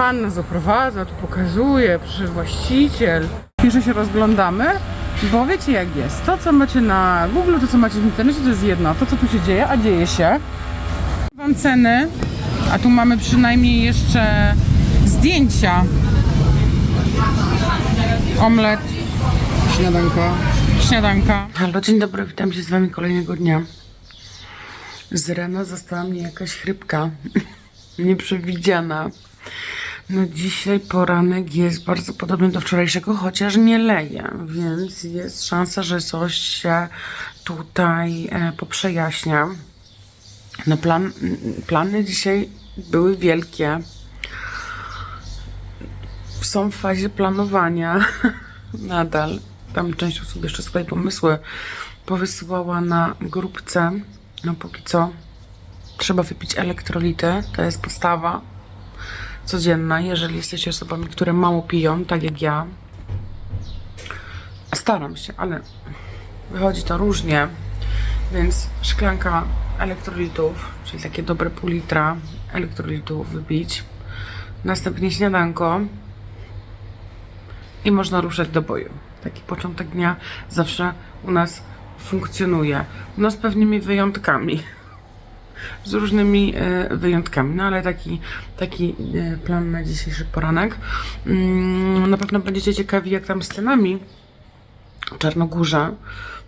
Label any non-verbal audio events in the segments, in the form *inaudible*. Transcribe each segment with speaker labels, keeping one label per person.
Speaker 1: Pan nas oprowadza, tu pokazuje, przyszedł właściciel. Jeszcze się rozglądamy, bo wiecie jak jest. To, co macie na Google, to, co macie w internecie, to jest jedno. To, co tu się dzieje, a dzieje się. Wam ceny, a tu mamy przynajmniej jeszcze zdjęcia. Omlet,
Speaker 2: Śniadanko.
Speaker 1: śniadanka. Halo, dzień dobry, witam się z wami kolejnego dnia. Z rana została mnie jakaś chrypka. *laughs* Nieprzewidziana. No dzisiaj poranek jest bardzo podobny do wczorajszego, chociaż nie leje, więc jest szansa, że coś się tutaj e, poprzejaśnia. No plan, plany dzisiaj były wielkie. Są w fazie planowania *laughs* nadal. Tam część osób jeszcze swoje pomysły powysyłała na grupce. No póki co trzeba wypić elektrolity, to jest podstawa codzienna, jeżeli jesteście osobami, które mało piją, tak jak ja. Staram się, ale wychodzi to różnie, więc szklanka elektrolitów, czyli takie dobre pół litra elektrolitów wypić. Następnie śniadanko i można ruszać do boju. Taki początek dnia zawsze u nas funkcjonuje. No z pewnymi wyjątkami z różnymi e, wyjątkami, no ale taki, taki e, plan na dzisiejszy poranek. Mm, Na pewno będziecie ciekawi, jak tam z cenami w Czarnogórze.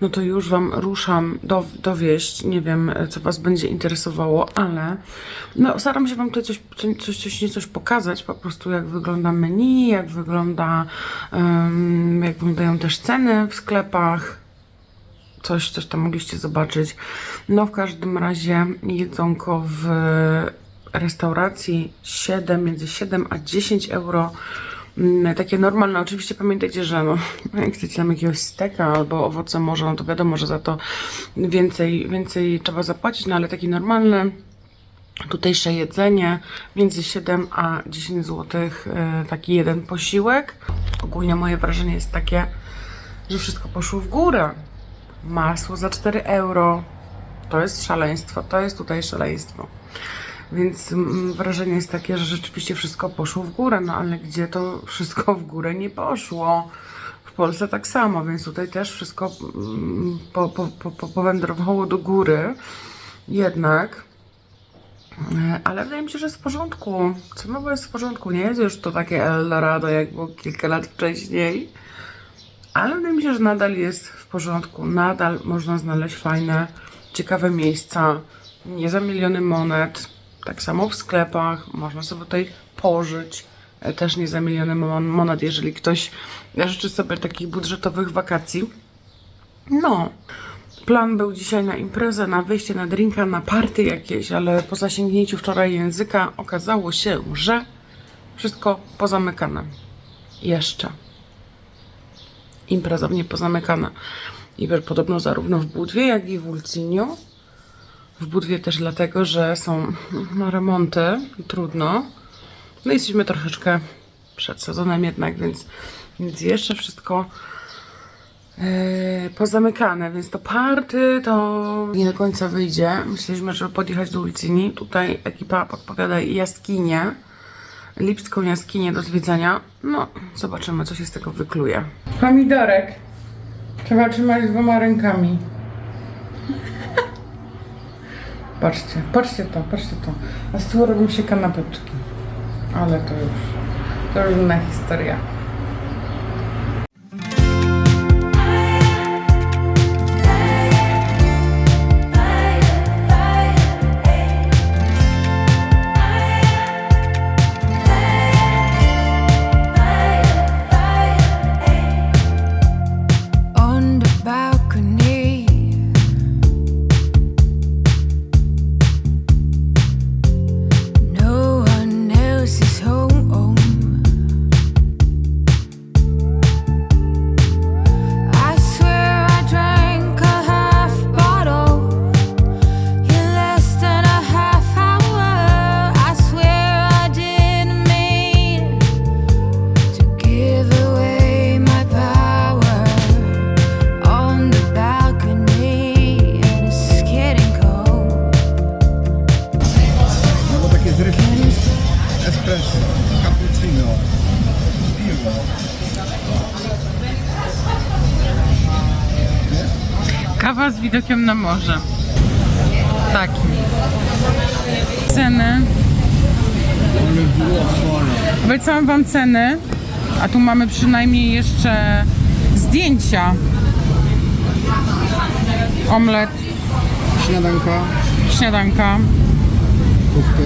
Speaker 1: No to już Wam ruszam do, dowieść. Nie wiem, e, co Was będzie interesowało, ale no, staram się Wam tutaj coś, coś, coś, coś, pokazać, po prostu jak wygląda menu, jak wygląda, em, jak wyglądają też ceny w sklepach coś, coś tam mogliście zobaczyć. No w każdym razie jedzonko w restauracji 7, między 7 a 10 euro. Mm, Takie normalne, oczywiście pamiętajcie, że no, *laughs* jak chcecie tam jakiegoś steka albo owoce morza, no to wiadomo, że za to więcej, więcej trzeba zapłacić, no ale takie normalne tutejsze jedzenie między 7 a 10 zł, taki jeden posiłek. Ogólnie moje wrażenie jest takie, że wszystko poszło w górę masło za 4 euro. To jest szaleństwo, to jest tutaj szaleństwo. Więc mm, wrażenie jest takie, że rzeczywiście wszystko poszło w górę, no ale gdzie to wszystko w górę nie poszło? W Polsce tak samo, więc tutaj też wszystko mm, po, po, po, po, powędrowało do góry. Jednak. E, Ale wydaje mi się, że jest w porządku. Cenowo jest w porządku. Nie jest już to takie Eldorado, jak było kilka lat wcześniej. Ale wydaje mi się, że nadal jest w porządku. Nadal można znaleźć fajne, ciekawe miejsca. Nie za miliony monet. Tak samo w sklepach. Można sobie tutaj pożyć. e, Też nie za miliony mon- monet, jeżeli ktoś życzy sobie takich budżetowych wakacji. No. Plan był dzisiaj na imprezę, na wyjście, na drinka, na party jakieś, ale po zasięgnięciu wczoraj języka okazało się, że wszystko pozamykane. Jeszcze imprezownie pozamykana. I podobno zarówno w Budwie, jak i w Ulciniu. W Budwie też dlatego, że są remonty, trudno. No i jesteśmy troszeczkę przed sezonem jednak, więc, więc jeszcze wszystko e, pozamykane, więc to party to nie do końca wyjdzie. Myśleliśmy, żeby podjechać do Ulcini. Tutaj ekipa podpowiada jaskinię, lipską jaskinię do zwiedzania. No, zobaczymy, co się z tego wykluje. Pomidorek. Trzeba trzymać dwoma rękami. Patrzcie, patrzcie to, patrzcie to. A z tyłu robią się kanapeczki. Ale to już, to już inna historia. Widokiem na morze. Taki. Ceny. Obiecałam wam ceny, a tu mamy przynajmniej jeszcze zdjęcia. Omlet,
Speaker 2: Śniadanka,
Speaker 1: śniadanka.
Speaker 2: kówkę.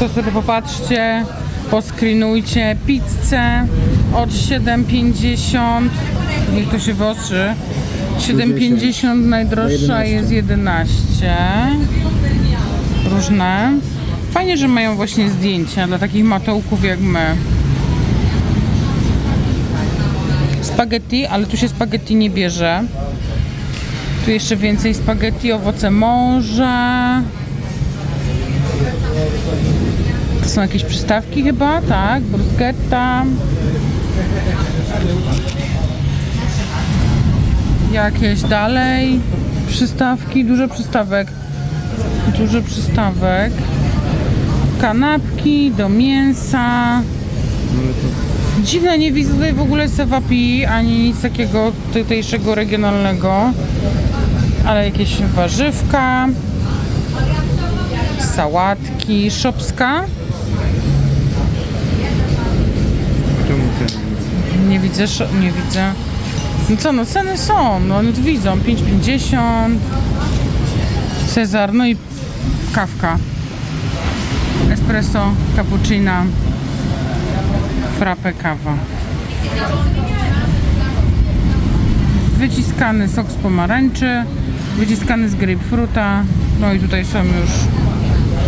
Speaker 1: To sobie popatrzcie, poskrinujcie pizzę od 7,50. Niech to się wyostrzy. 7,50 najdroższa jest 11. Różne. Fajnie, że mają właśnie zdjęcia dla takich matołków jak my. Spaghetti, ale tu się spaghetti nie bierze. Tu jeszcze więcej spaghetti, owoce morza. To są jakieś przystawki chyba, tak? Bruschetta. Jakieś dalej. Przystawki, dużo przystawek. Dużo przystawek. Kanapki do mięsa. Dziwne, nie widzę tutaj w ogóle sewapi, ani nic takiego tutejszego regionalnego. Ale jakieś warzywka sałatki, szopska. Nie widzę, nie widzę. No co, no ceny są, no widzą, 5,50. Cezar, no i kawka. Espresso, cappuccino, frappe kawa. Wyciskany sok z pomarańczy, wyciskany z grapefruta, no i tutaj są już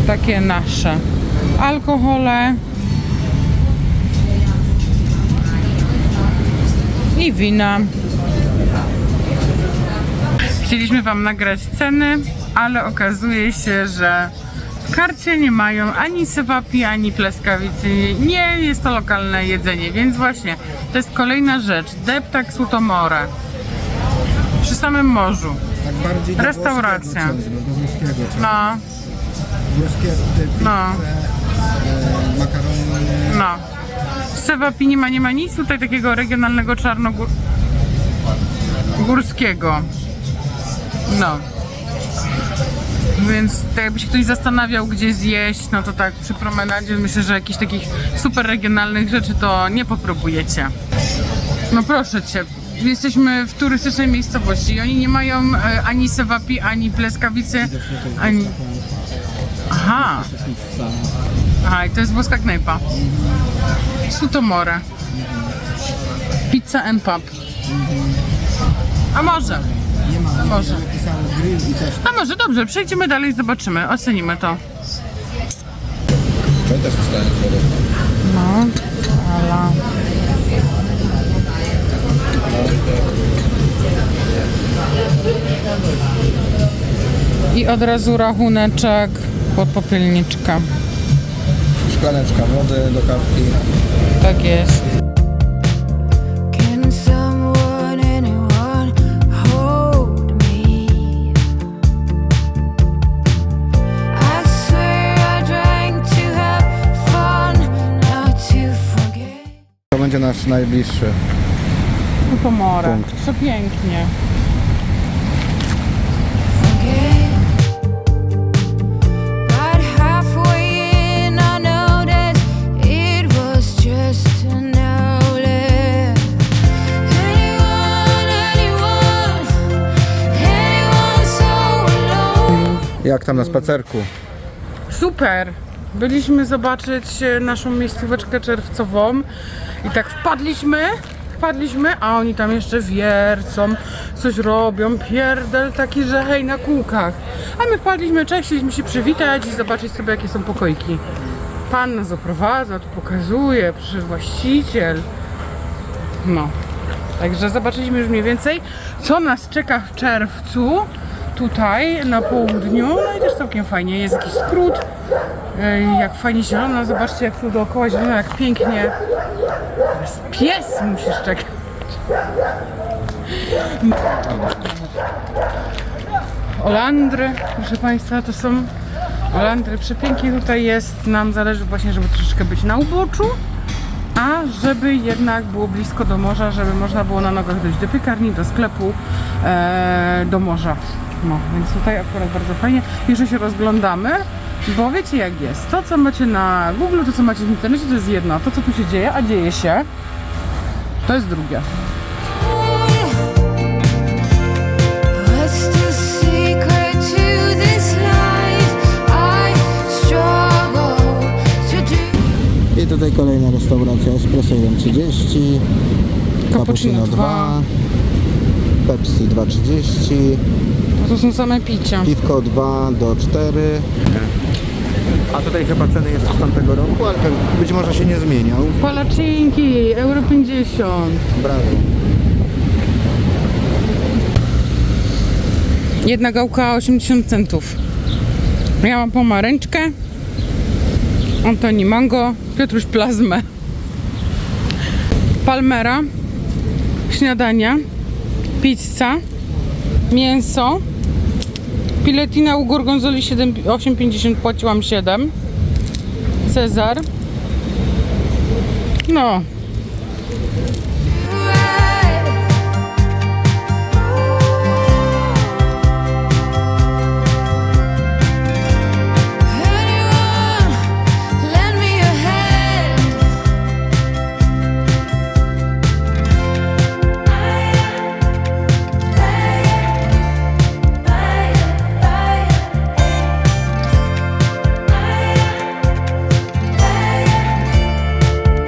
Speaker 1: takie nasze. Alkohole, i wina. Chcieliśmy Wam nagrać ceny, ale okazuje się, że w karcie nie mają ani sewapi, ani pleskawicy. Nie jest to lokalne jedzenie, więc właśnie to jest kolejna rzecz. Deptak Sutomore. Przy samym morzu.
Speaker 2: Tak bardziej do
Speaker 1: Restauracja.
Speaker 2: włoskiego ciągle, Do włoskiego ciągle.
Speaker 1: No,
Speaker 2: Włoskie te pizze,
Speaker 1: No.
Speaker 2: e, makarony.
Speaker 1: no. Sewapi nie ma, nie ma nic tutaj takiego regionalnego czarnogórskiego. No. Więc tak jakby się ktoś zastanawiał, gdzie zjeść, no to tak przy promenadzie myślę, że jakichś takich super regionalnych rzeczy to nie popróbujecie. No proszę cię, jesteśmy w turystycznej miejscowości i oni nie mają e, ani sewapi, ani pleskawicy, ani... Aha, aha, i to jest włoska knajpa. Sutomore. Pizza and pub. A może?
Speaker 2: Nie ma.
Speaker 1: Może.
Speaker 2: I.
Speaker 1: A może dobrze, przejdziemy dalej, zobaczymy, ocenimy to.
Speaker 2: To też.
Speaker 1: No, ala. I od razu rachuneczek pod popielniczkę.
Speaker 2: Szklaneczka wody do kawki.
Speaker 1: Tak jest.
Speaker 2: Będzie nasz najbliższy.
Speaker 1: Pomorę.
Speaker 2: Punkt.
Speaker 1: Przepięknie.
Speaker 2: Jak tam na spacerku?
Speaker 1: Super! Byliśmy zobaczyć e, naszą miejscóweczkę czerwcową i tak wpadliśmy, wpadliśmy, a oni tam jeszcze wiercą, coś robią, pierdel taki, że hej, na kółkach. A my wpadliśmy, cześć, chcieliśmy się przywitać i zobaczyć sobie, jakie są pokoiki. Pan nas oprowadza, tu pokazuje, przyszedł właściciel. No. Także zobaczyliśmy już mniej więcej, co nas czeka w czerwcu tutaj na południu. No i też całkiem fajnie. Jest jakiś skrót. Jak fajnie zielono. Zobaczcie, jak tu dookoła zielono, jak pięknie. Teraz pies musisz czekać. Olandry, proszę Państwa, to są Landry przepięknie tutaj jest. Nam zależy właśnie, żeby troszeczkę być na uboczu, a żeby jednak było blisko do morza, żeby można było na nogach dojść do piekarni, do sklepu, e, do morza. No, więc tutaj akurat bardzo fajnie. Jeszcze się rozglądamy, bo wiecie jak jest. To, co macie na Google, to, co macie w internecie, to jest jedno. To, co tu się dzieje, a dzieje się, to jest drugie.
Speaker 3: I
Speaker 2: tutaj kolejna restauracja Espresso 1.30,
Speaker 1: Cappuccino 2.
Speaker 2: Pepsi 2.30,
Speaker 1: No to są same picia.
Speaker 2: piwko 2 do 4. A tutaj chyba ceny jeszcze z tamtego roku, ale być może się nie zmienią.
Speaker 1: Palacinki, euro 50.
Speaker 2: Brawo.
Speaker 1: Jedna gałka 80 centów. Ja mam pomarańczkę. Antoni mango, Piotruś plazmę. Palmera. Śniadania. Pizza. Mięso. Piletina u gorgonzoli 7 8,50 płaciłam 7. Cezar. No.